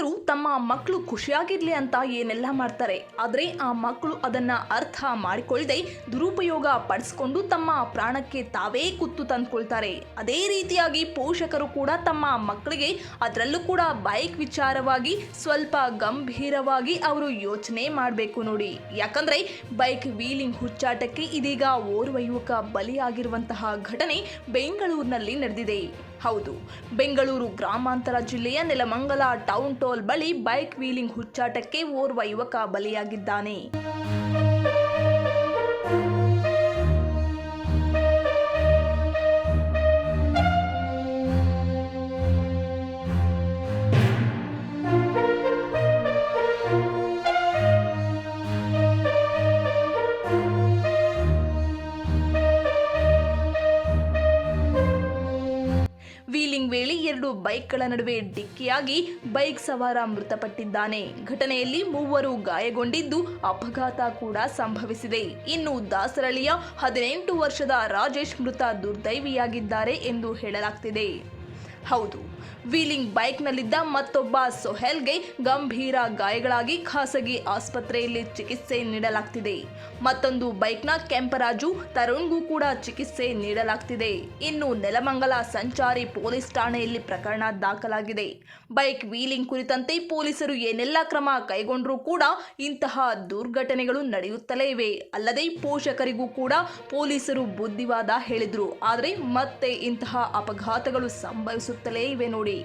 ಪಾಲಕರು ತಮ್ಮ ಮಕ್ಕಳು ಖುಷಿಯಾಗಿರ್ಲಿ ಅಂತ ಏನೆಲ್ಲ ಮಾಡ್ತಾರೆ. ಆದರೆ ಆ ಮಕ್ಕಳು ಅದನ್ನ ಅರ್ಥ ಮಾಡಿಕೊಳ್ಳದೆ ದುರುಪಯೋಗ ಪಡಿಸ್ಕೊಂಡು ತಮ್ಮ ಪ್ರಾಣಕ್ಕೆ ತಾವೇ ಕುತ್ತು ತಂದುಕೊಳ್ತಾರೆ. ಅದೇ ರೀತಿಯಾಗಿ ಪೋಷಕರು ಕೂಡ ತಮ್ಮ ಮಕ್ಕಳಿಗೆ ಅದರಲ್ಲೂ ಕೂಡ ಬೈಕ್ ವಿಚಾರವಾಗಿ ಸ್ವಲ್ಪ ಗಂಭೀರವಾಗಿ ಅವರು ಯೋಚನೆ ಮಾಡಬೇಕು ನೋಡಿ. ಯಾಕಂದ್ರೆ ಬೈಕ್ ವೀಲಿಂಗ್ ಹುಚ್ಚಾಟಕ್ಕೆ ಇದೀಗ ಓರ್ವ ಯುವಕ ಬಲಿಯಾಗಿರುವಂತಹ ಘಟನೆ ಬೆಂಗಳೂರಿನಲ್ಲಿ ನಡೆದಿದೆ. ಹೌದು. ಬೆಂಗಳೂರು ಗ್ರಾಮಾಂತರ ಜಿಲ್ಲೆಯ ನೆಲಮಂಗಲ ಟೌನ್ ಟೋಲ್ ಬಳಿ ಬೈಕ್ ವೀಲಿಂಗ್ ಹುಚ್ಚಾಟಕ್ಕೆ ಓರ್ವ ಯುವಕ ಬಲಿಯಾಗಿದ್ದಾನೆ. ವೀಲಿಂಗ್ ವೇಳೆ ಎರಡು ಬೈಕ್ಗಳ ನಡುವೆ ಡಿಕ್ಕಿಯಾಗಿ ಬೈಕ್ ಸವಾರ ಮೃತಪಟ್ಟಿದ್ದಾನೆ. ಘಟನೆಯಲ್ಲಿ ಮೂವರು ಗಾಯಗೊಂಡಿದ್ದು ಅಪಘಾತ ಕೂಡ ಸಂಭವಿಸಿದೆ. ಇನ್ನು ದಾಸರಳ್ಳಿಯ ಹದಿನೆಂಟು ವರ್ಷದ ರಾಜೇಶ್ ಮೃತ ದುರ್ದೈವಿಯಾಗಿದ್ದಾರೆ ಎಂದು ಹೇಳಲಾಗ್ತಿದೆ. ಹೌದು. ವೀಲಿಂಗ್ ಬೈಕ್ನಲ್ಲಿದ್ದ ಮತ್ತೊಬ್ಬ ಸೊಹೆಲ್ಗೆ ಗಂಭೀರ ಗಾಯಗಳಾಗಿ ಖಾಸಗಿ ಆಸ್ಪತ್ರೆಯಲ್ಲಿ ಚಿಕಿತ್ಸೆ ನೀಡಲಾಗ್ತಿದೆ. ಮತ್ತೊಂದು ಬೈಕ್ನ ಕೆಂಪರಾಜು ತರುಣ್ಗೂ ಕೂಡ ಚಿಕಿತ್ಸೆ ನೀಡಲಾಗ್ತಿದೆ. ಇನ್ನು ನೆಲಮಂಗಲ ಸಂಚಾರಿ ಪೊಲೀಸ್ ಠಾಣೆಯಲ್ಲಿ ಪ್ರಕರಣ ದಾಖಲಾಗಿದೆ. ಬೈಕ್ ವೀಲಿಂಗ್ ಕುರಿತಂತೆ ಪೊಲೀಸರು ಏನೆಲ್ಲ ಕ್ರಮ ಕೈಗೊಂಡರೂ ಕೂಡ ಇಂತಹ ದುರ್ಘಟನೆಗಳು ನಡೆಯುತ್ತಲೇ ಇವೆ. ಅಲ್ಲದೆ ಪೋಷಕರಿಗೂ ಕೂಡ ಪೊಲೀಸರು ಬುದ್ಧಿವಾದ ಹೇಳಿದ್ರು. ಆದರೆ ಮತ್ತೆ ಇಂತಹ ಅಪಘಾತಗಳು ಸಂಭವಿಸುತ್ತಲೇ ಇವೆ ನೋಡಿ